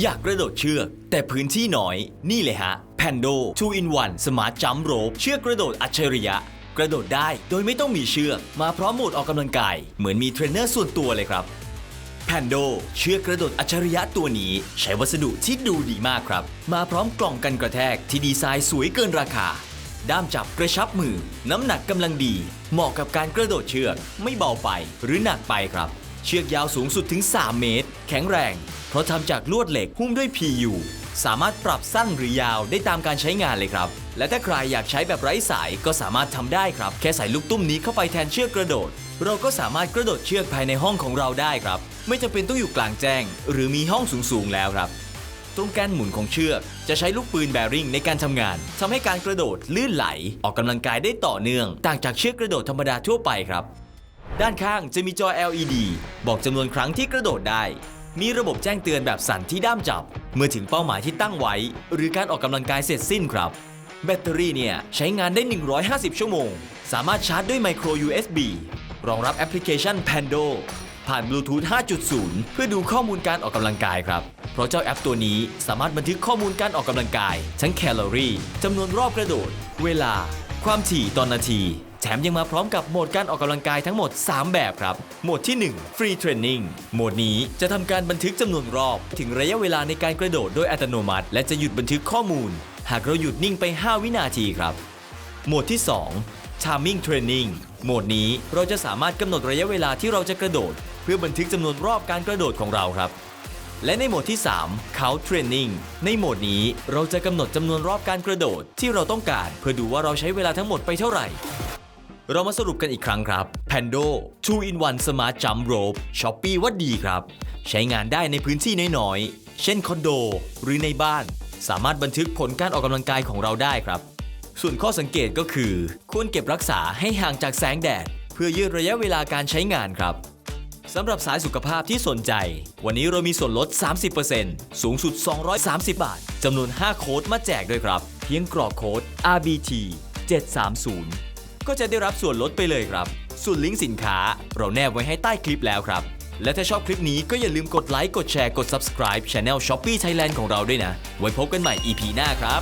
อยากกระโดดเชือก แต่พื้นที่น้อย นี่เลยฮะ Pando 2 in 1 Smart Jump Rope เชือกกระโดดอัจฉริยะ กระโดดได้โดยไม่ต้องมีเชือก มาพร้อมโหมดออกกำลังกาย เหมือนมีเทรนเนอร์ส่วนตัวเลยครับแพนโดเชือกกระโดดอัจฉริยะตัวนี้ ใช้วัสดุที่ดูดีมากครับ มาพร้อมกล่องกันกระแทกที่ดีไซน์สวยเกินราคา ด้ามจับกระชับมือ น้ำหนักกำลังดี เหมาะกับการกระโดดเชือก ไม่เบาไปหรือหนักไปครับ เชือกยาวสูงสุดถึง 3 เมตร แข็งแรง เพราะทำจากลวดเหล็กหุ้มด้วย PU สามารถปรับสั้นหรือยาวได้ตามการใช้งานเลยครับ และถ้าใครอยากใช้แบบไร้สายก็สามารถทำได้ครับ แค่ใส่ลูกตุ้มนี้เข้าไปแทนเชือกกระโดด เราก็สามารถกระโดดเชือกภายในห้องของเราได้ครับ ไม่จำเป็นต้องอยู่กลางแจ้ง หรือมีห้องสูงๆแล้วครับ ตรงแการหมุนของเชือก จะใช้ลูกปืนแบริ่งในการทำงานทำให้การกระโดดลื่นไหล ออกกำลังกายได้ต่อเนื่อง ต่างจากเชือกกระโดดธรรมดาทั่วไปครับ ด้านข้างจะมีจอ LED บอกจำนวนครั้งที่กระโดดได้ มีระบบแจ้งเตือนแบบสั่นที่ด้ามจับ เมื่อถึงเป้าหมายที่ตั้งไว้ หรือการออกกำลังกายเสร็จสิ้นครับ แบตเตอรี่เนี่ยใช้งานได้ 150 ชั่วโมง สามารถชาร์จด้วยไมโคร USB รองรับแอปพลิเคชัน Pando ผ่านบลูทูธ 5.0 เพื่อดูข้อมูลการออกกำลังกายครับ เพราะเจ้าแอปตัวนี้สามารถบันทึกข้อมูลการออกกำลังกาย ทั้งแคลอรี่จำนวนรอบกระโดด เวลา ความถี่ตอนนาที แถมยังมาพร้อมกับโหมดการออกกำลังกายทั้งหมด 3 แบบครับ โหมดที่ 1 Free Training โหมดนี้จะทำการบันทึกจำนวนรอบ ถึงระยะเวลาในการกระโดดโดยอัตโนมัติ และจะหยุดบันทึกข้อมูล หากเราหยุดนิ่งไป 5 วินาทีครับ โหมดที่ 2 Timing Training โหมดนี้เราจะสามารถกำหนดระยะเวลาที่เราจะกระโดด เพื่อบันทึกจำนวนรอบการกระโดดของเราครับ และในโหมดที่ 3 Count Training ในโหมดนี้เราจะกำหนดจำนวนรอบการกระโดดที่เราต้องการ เพื่อดูว่าเราใช้เวลาทั้งหมดไปเท่าไหร่ เรามาสรุปกันอีกครั้งครับ Pando 2 in 1 Smart Jump Rope Shopee ว่าดีครับ ใช้งานได้ในพื้นที่น้อยๆ เช่นคอนโด หรือในบ้าน สามารถบันทึกผลการออกกำลังกายของเราได้ครับ ส่วนข้อสังเกตก็คือ ควรเก็บรักษาให้ห่างจากแสงแดด เพื่อยืดระยะเวลาการใช้งานครับสำหรับสายสุขภาพที่สนใจ วันนี้เรามีส่วนลด 30%สูงสุด 230 บาท จำนวน 5 โค้ดมาแจกด้วยครับ เพียงกรอกโค้ด RBT 730 ก็จะได้รับส่วนลดไปเลยครับ ส่วนลิงก์สินค้าเราแนบไว้ให้ใต้คลิปแล้วครับ และถ้าชอบคลิปนี้ก็อย่าลืมกดไลค์กดแชร์กด subscribe Channel Shopee Thailand ของเราด้วยนะ ไว้พบกันใหม่ EP หน้าครับ